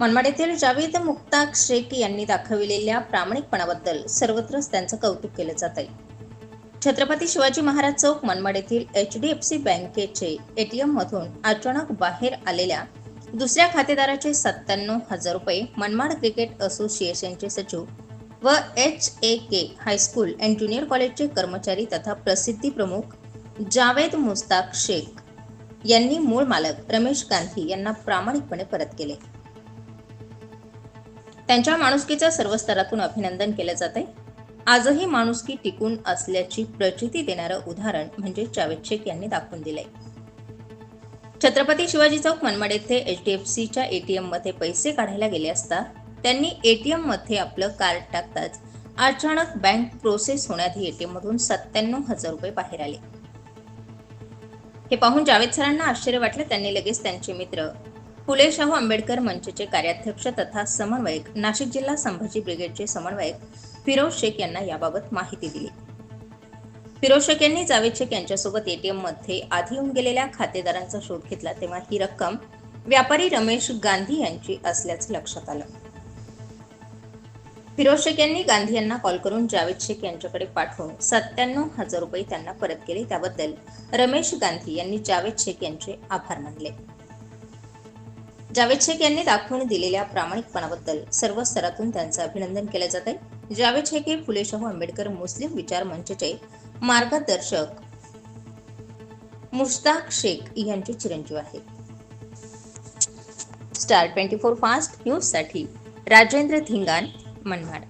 मनमाड येथील जावेद मुक्ताक शेख यांनी दाखविलेल्या प्रामाणिकपणाबद्दल सर्वत्रच त्यांचं कौतुक केलं जात आहे छत्रपती शिवाजी महाराज चौक मनमाड येथील एच डी एफ सी बँकेचे एटीएम मधून अचानक बाहेर आलेल्या दुसऱ्या खातेदाराचे सत्त्याण्णव हजार रुपये मनमाड क्रिकेट असोसिएशनचे सचिव व H A K high school and junior कॉलेजचे कर्मचारी तथा प्रसिद्धी प्रमुख जावेद मुस्ताक शेख यांनी मूळ मालक रमेश गांधी यांना प्रामाणिकपणे परत केले. त्यांच्या माणुसकीच्या सर्व स्तरातून अभिनंदन केलं जात आहे आजही माणुसकी टिकून असल्याची प्रचिती देणारं उदाहरण म्हणजे जावेद शेख यांनी दाखवून दिलंय. छत्रपती शिवाजी चौक मनमाड येथे एच डी एफ सीच्या एटीएममध्ये पैसे काढायला गेले असता त्यांनी एटीएममध्ये आपलं कार्ड टाकताच अचानक बँक प्रोसेस होण्याआधी एटीएम मधून सत्त्याण्णव हजार रुपये बाहेर आले. हे पाहून जावेद सरांना आश्चर्य वाटलं. त्यांनी लगेच त्यांचे मित्र फुले शाहू आंबेडकर मंचचे कार्याध्यक्ष तथा समन्वयक नाशिक जिल्हा संभाजी ब्रिगेडचे समन्वयक फिरोज शेख यांना याबाबत माहिती दिली. फिरोज शेख यांनी जावेद शेख यांच्यासोबत एटीएममध्ये आधी येऊन गेलेल्या खातेदारांचा शोध घेतला तेव्हा ही रक्कम व्यापारी रमेश गांधी यांची असल्याचं लक्षात आलं. फिरोज शेख यांनी गांधी यांना कॉल करून जावेद शेख यांच्याकडे पाठवून सत्त्याण्णव हजार रुपये त्यांना परत केले. त्याबद्दल रमेश गांधी यांनी जावेद शेख यांचे आभार मानले. जावेद शेख यांनी दाखवून दिलेल्या प्रामाणिकपणाबद्दल सर्व स्तरातून त्यांचं अभिनंदन केलं जात आहे. जावेद शेख हे फुले शाहू आंबेडकर मुस्लिम विचार मंचचे मार्गदर्शक मुश्ताक शेख यांचे चिरंजीव आहेत. स्टार ट्वेंटी फोर फास्ट न्यूजसाठी राजेंद्र धिंगान मनमाड.